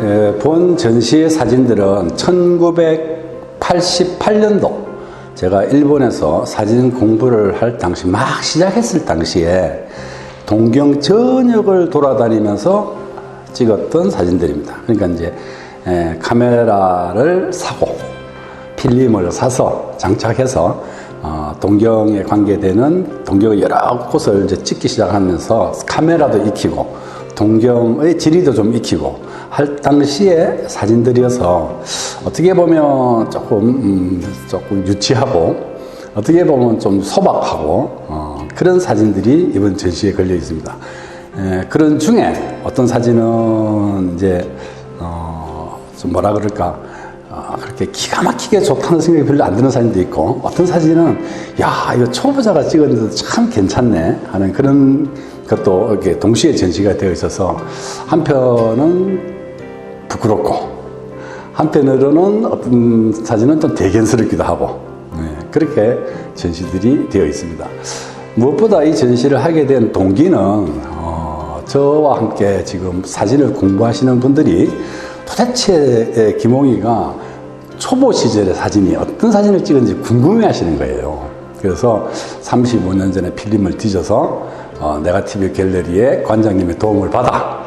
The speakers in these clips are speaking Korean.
에, 본 전시의 사진들은 1988년도 제가 일본에서 사진 공부를 할 당시 막 시작했을 당시에 동경 전역을 돌아다니면서 찍었던 사진들입니다. 그러니까 이제 에, 카메라를 사고 필름을 사서 장착해서 어, 동경에 관계되는 동경의 여러 곳을 이제 찍기 시작하면서 카메라도 익히고 동경의 지리도 좀 익히고 할 당시에 사진들이어서 어떻게 보면 조금 음, 조금 유치하고 어떻게 보면 좀 소박하고 어, 그런 사진들이 이번 전시에 걸려 있습니다. 에, 그런 중에 어떤 사진은 이제 어, 좀 뭐라 그럴까 아, 그렇게 기가 막히게 좋다는 생각이 별로 안 드는 사진도 있고 어떤 사진은 야 이거 초보자가 찍었는데도 참 괜찮네 하는 그런 것도 이렇게 동시에 전시가 되어 있어서 한편은 부끄럽고 한편으로는 어떤 사진은 좀 대견스럽기도 하고 네, 그렇게 전시들이 되어 있습니다. 무엇보다 이 전시를 하게 된 동기는 어, 저와 함께 지금 사진을 공부하시는 분들이 도대체 김홍희가 초보 시절의 사진이 어떤 사진을 찍은지 궁금해 하시는 거예요. 그래서 35년 전에 필름을 뒤져서 어, 네가티브 갤러리의 관장님의 도움을 받아 에,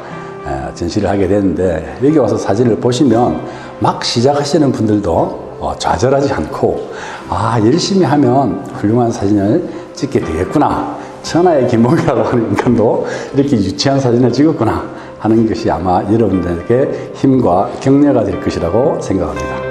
전시를 하게 됐는데 여기 와서 사진을 보시면 막 시작하시는 분들도 어, 좌절하지 않고 아 열심히 하면 훌륭한 사진을 찍게 되겠구나 천하의 김봉이라고 하는 인간도 이렇게 유치한 사진을 찍었구나 하는 것이 아마 여러분들에게 힘과 격려가 될 것이라고 생각합니다.